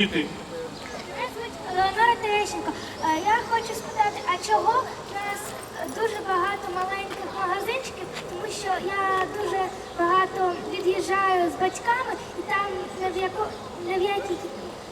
Мене звуть Леонора Терещенко. Е, Я хочу спитати, а чого в нас дуже багато маленьких магазинчиків, тому що я дуже багато від'їжджаю з батьками, і там в, яко, в якій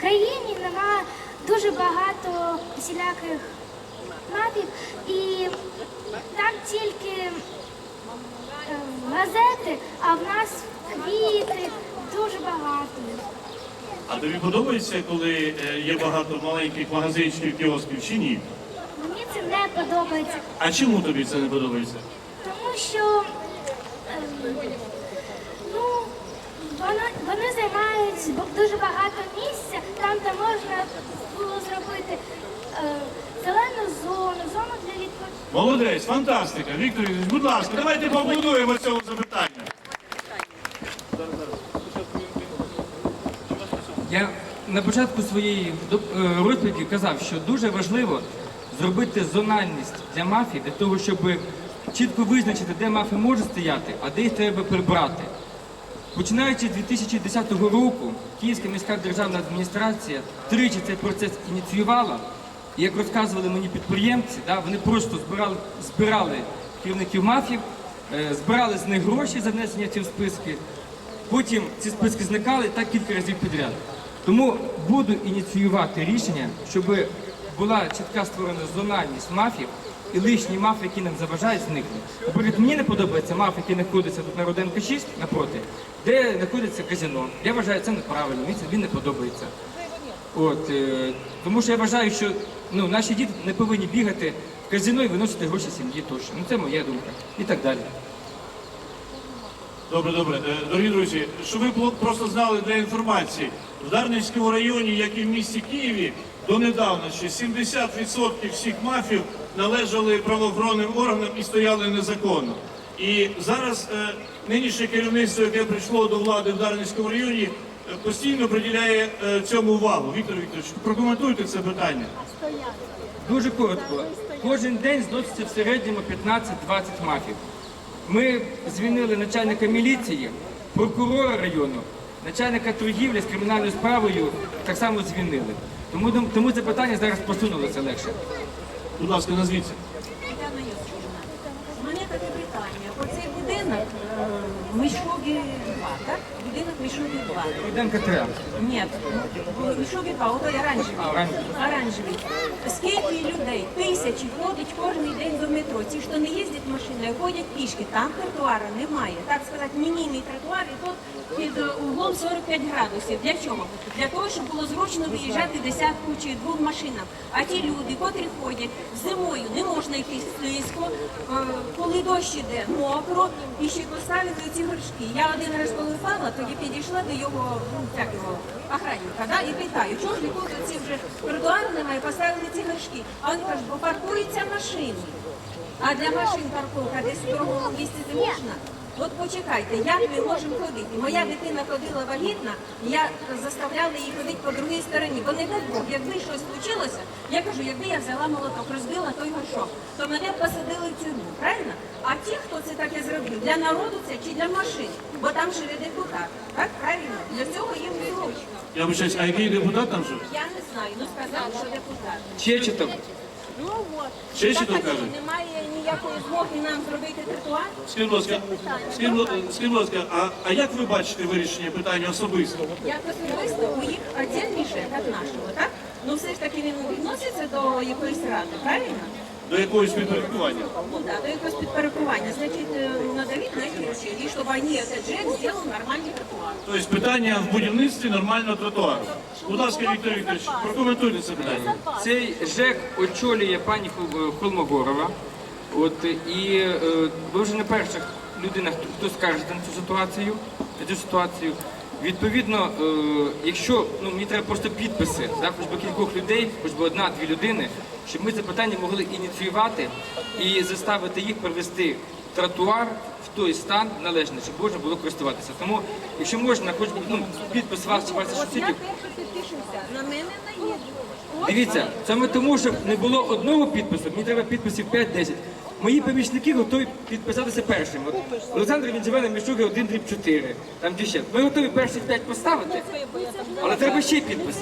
країні нема дуже багато всіляких мапів, і там тільки е, газети, а в нас квіти дуже багато. А тобі подобається, коли е, є багато маленьких магазинчиків, кіосків чи ні? Мені це не подобається. А чому тобі це не подобається? Тому що ем, ну, вони, вони займають дуже багато місця, там, де можна було зробити е, зелену зону, зону для відпочинку. Молодець, фантастика. Віктор Ігорович, будь ласка, давайте поаплодуємо цьому запитанню. Я на початку своєї е, розповіді казав, що дуже важливо зробити зональність для мафії, для того, щоб чітко визначити, де мафи можуть стояти, а де їх треба прибрати. Починаючи з 2010 року, Київська міська державна адміністрація тричі цей процес ініціювала. І як розказували мені підприємці, да, вони просто збирали, збирали керівників мафів, е, збирали з них гроші за внесення в списки. Потім ці списки зникали так кілька разів підряд. Тому буду ініціювати рішення, щоб була чітка створена зональність мафів і лишні мафи, які нам заважають, зникли. Наприклад, мені не подобається маф, який знаходиться тут на Руденка 6 напроти, де знаходиться казино. Я вважаю, це неправильно, мені він не подобається. От, е, тому що я вважаю, що ну, наші діти не повинні бігати в казино і виносити гроші сім'ї тощо. Ну це моя думка. І так далі. Добре, добре. Е, Дорогі друзі, щоб ви просто знали для інформації, в Дарницькому районі, як і в місті Києві, донедавна ще 70% всіх мафів належали правоохоронним органам і стояли незаконно. І зараз е, нинішнє керівництво, яке прийшло до влади в Дарницькому районі, е, постійно приділяє цьому увагу. Віктор Вікторович, прокоментуйте це питання. Дуже коротко. Кожен день зноситься в середньому 15-20 мафів. Ми звільнили начальника міліції, прокурора району, начальника торгівлі з кримінальною справою так само звільнили. Тому, тому це питання зараз посунулося легше. Будь ласка, назвіться. У мене таке питання. Оцей будинок Мишові 2, так? Будинок Мишові 2. Руденка 3. Ні, Мишові 2, отой оранжевий. Оранжевий. Оранжевий. Скільки людей, тисячі ходить кожен день до метро. Ці, хто не їздять машиною, ходять пішки. Там тротуара немає. Так сказати, мінімний тротуар і тут під углом 45 градусів. Для чого? Для того, щоб було зручно виїжджати десятку чи двом машинам. А ті люди, котрі ходять зимою, не можна йти слизько, е, коли дощ іде, мокро, і ще поставити ці горшки. Я один раз коли тоді підійшла до його ну, як його, охранника да, і питаю, чого ж ніколи ці вже тротуари немає, поставили ці горшки. А він каже, бо паркуються машини. А для машин парковка десь в другому місці не можна. От почекайте, як ми можемо ходити? Моя дитина ходила вагітна, я заставляла її ходити по другій стороні. Бо не дай Бог, якби щось случилося, я кажу, якби я взяла молоток, розбила той горшок, то мене б посадили в тюрму, правильно? А ті, хто це таке зробив, для народу це чи для машин? Бо там живе депутат. Так, правильно? Для цього їм зручно. Я вибачаюсь, а який депутат там живе? Я не знаю, ну сказали, що депутат. Чечетов. Ну от. Ще Так, а кажуть? Немає ніякої змоги нам зробити тротуар. Скажіть, будь ласка, скажіть, будь- скажіть, будь ласка, а, а як ви бачите вирішення питання особисто? Як особисто у їх віддільніше від нашого, так? Ну все ж таки він відноситься до якоїсь ради, правильно? До якогось підпорядкування? Ну да, до якогось підпорядкування. Значить, е, надавіть на їх речі, щоб вони, этот ЖЕК, зробив нормальний тротуар. Тобто питання в будівництві нормального тротуару. Будь ласка, Віктор Вікторович, прокоментуйте це питання. Цей ЖЕК очолює пані Хол- е, Холмогорова. От і е, ви вже не перша людина, хто, хто скаржиться на цю ситуацію, на цю ситуацію. Відповідно, е, якщо ну мені треба просто підписи, да, хоч би кількох людей, хоч би одна-дві людини, щоб ми це питання могли ініціювати і заставити їх привести тротуар в той стан належний, щоб можна було користуватися. Тому, якщо можна, хоч би ну, підпис вас чи ваших сусідів. на мене наїдуть. Дивіться, саме тому, щоб не було одного підпису, мені треба підписів 5-10. Мої помічники готові підписатися першим. От Олександр він живе на Міщуги 1 дріб 4, там ще. Ми готові перших п'ять поставити, але треба ще підписи.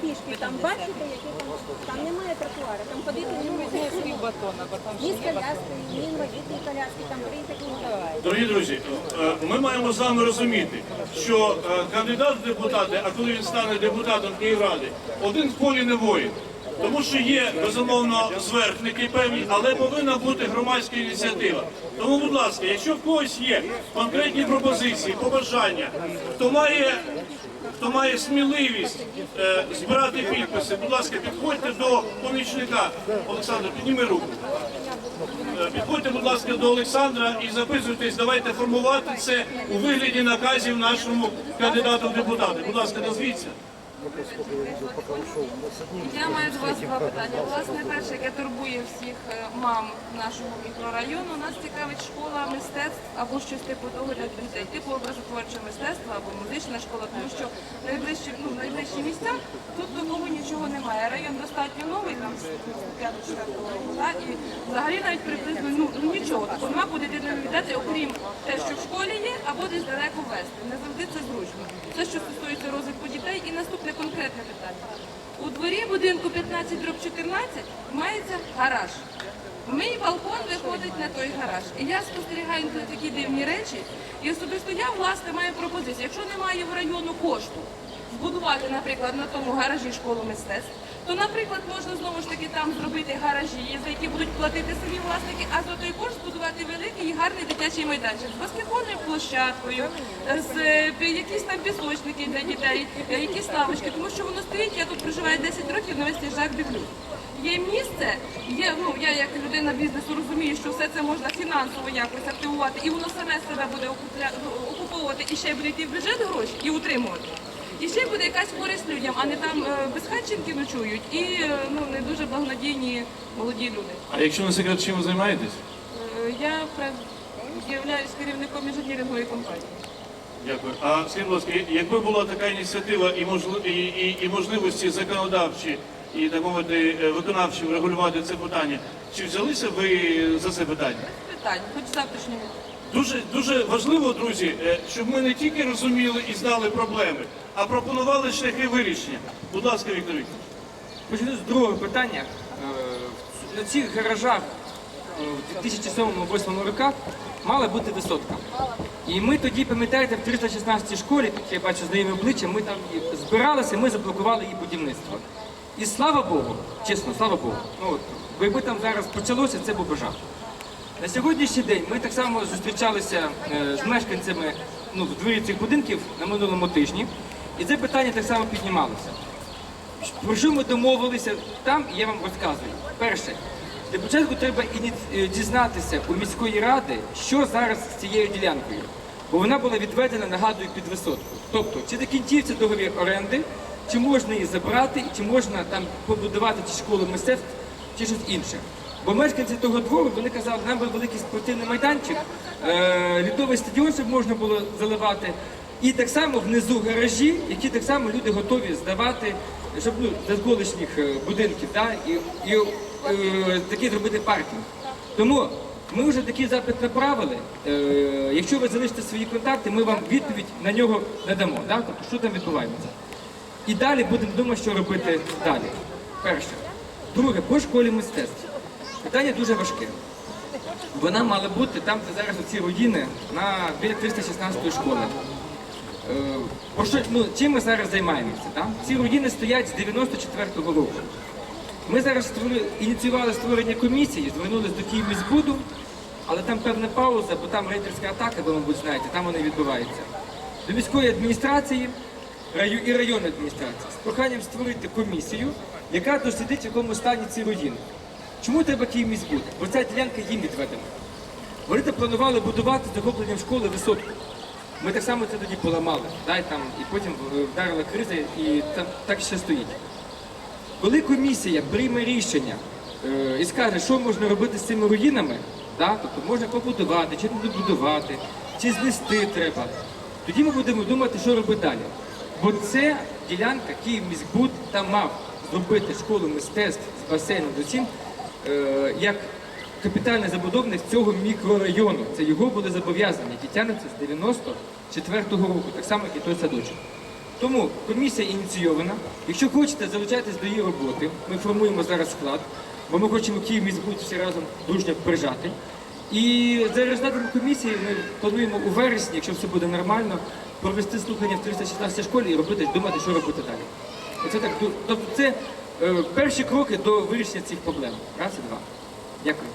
Пішки, там бачите, які там, там немає тротуару, там ходити не можна. Ні з коляскою, ні інвалідні коляски, там не Дорогі друзі, е, ми маємо з вами розуміти, що е, кандидат в депутати, а коли він стане депутатом Київради, один в полі не воїн. Тому що є безумовно зверхники певні, але повинна бути громадська ініціатива. Тому, будь ласка, якщо в когось є конкретні пропозиції, побажання, хто має хто має сміливість е, збирати підписи, будь ласка, підходьте до помічника. Олександр, підніми руку. Е, Підходьте, будь ласка, до Олександра і записуйтесь. Давайте формувати це у вигляді наказів нашому кандидату в депутати. Будь ласка, назвіться. Я маю до вас два питання. Власне, перше, яке турбує всіх е, мам нашого мікрорайону, нас цікавить школа мистецтв або щось типу того для дітей, типу образотворчого мистецтва або музична школа, тому що найближчі, ну, найближчі місця тут такого нічого немає. Район достатньо новий, там 5-4 року, да, і взагалі навіть приблизно ну, ну нічого. Тобто нема куди дитину віддати, окрім те, що в школі є, або десь далеко вести. Не завжди це зручно. Це що стосується розвитку дітей. І наступне конкретне питання. У дворі будинку 15 дроб 14 мається гараж. Мій балкон виходить на той гараж. І я спостерігаю на такі дивні речі. І особисто я власне маю пропозицію. Якщо немає в району кошту збудувати, наприклад, на тому гаражі школу мистецтв, то, наприклад, можна знову ж таки там зробити гаражі, за які будуть платити самі власники, а за той кошт збудувати великий і гарний дитячий майданчик з баскетбольною площадкою, з е, якісь там пісочники для дітей, е, якісь лавочки, тому що воно стоїть, я тут проживаю 10 років, на весь жак дивлюсь. Є місце, є, ну я як людина бізнесу розумію, що все це можна фінансово якось активувати, і воно саме себе буде окуповувати і ще буде йти в бюджет гроші і утримувати. І ще буде якась користь людям, а не там е, безхатченки ночують і е, ну не дуже благонадійні молоді люди. А якщо не секрет, чим ви займаєтесь? Е, Я являюсь керівником інженерингової компанії. Дякую. А скажіть, будь ласка, якби була така ініціатива і, можли- і, і, і можливості законодавчі і так мовити виконавчі врегулювати це питання, чи взялися ви за це питання? Без питань, хоч завтрашнього. Дуже дуже важливо, друзі, е, щоб ми не тільки розуміли і знали проблеми, а пропонували шляхи вирішення. Будь ласка, Віктор Вікторович. Почну з другого питання. Е, На цих гаражах е, в 2007-2008 роках мала бути висотка. І ми тоді, пам'ятаєте, в 316 школі, я бачу знайомі обличчя, ми там збиралися, ми заблокували її будівництво. І слава Богу, чесно, слава Богу. Ну, от, якби там зараз почалося, це був би жах. На сьогоднішній день ми так само зустрічалися е, з мешканцями ну, в дворі цих будинків на минулому тижні, і це питання так само піднімалося. Про що ми домовилися там, я вам розказую. Перше, для початку треба е, дізнатися у міської ради, що зараз з цією ділянкою. Бо вона була відведена, нагадую, під висотку. Тобто, чи закінчився договір оренди, чи можна її забрати, чи можна там побудувати ті школи мистецтв, чи щось інше. Бо мешканці того двору вони казали, нам би великий спортивний майданчик, е, літовий стадіон, щоб можна було заливати. І так само внизу гаражі, які так само люди готові здавати, щоб ну, для колишніх е, будинків, да, і, і е, такий зробити паркінг. Тому ми вже такий запит направили. Е, якщо ви залишите свої контакти, ми вам відповідь на нього надамо. Да? Тобто, що там відбувається. І далі будемо думати, що робити далі. Перше. Друге, по школі мистецтв. Питання дуже важке. Вона мала бути там, де зараз оці руїни, на біля 316 школи. Е, Про що, ну, чим ми зараз займаємося? Так? Ці руїни стоять з 94-го року. Ми зараз створили, ініціювали створення комісії, звернулися до Київміськбуду, але там певна пауза, бо там рейдерська атака, ви, мабуть, знаєте, там вона відбувається. До міської адміністрації раю- і районної адміністрації з проханням створити комісію, яка дослідить, в якому стані ці руїни. Чому треба Київміськбуд? Бо ця ділянка їм відведена. Вони планували будувати з захопленням школи висотку. Ми так само це тоді поламали, да, і, там, і потім е, вдарила криза, і там так ще стоїть. Коли комісія прийме рішення е, і скаже, що можна робити з цими руїнами, да, тобто можна побудувати, чи не добудувати, чи знести треба, тоді ми будемо думати, що робити далі. Бо це ділянка, Київміськбуд там мав зробити школу мистецтв з басейном усім е, як капітальний забудовник цього мікрорайону. Це його були зобов'язання, які тягнуться з 94-го року, так само, як і той садочок. Тому комісія ініційована. Якщо хочете, залучайтесь до її роботи. Ми формуємо зараз склад, бо ми хочемо Київ міськбуд всі разом дружньо прижати. І за результатами комісії ми плануємо у вересні, якщо все буде нормально, провести слухання в 316 школі і робити, думати, що робити далі. Оце так. Тобто це е, перші кроки до вирішення цих проблем. Раз і два. Дякую.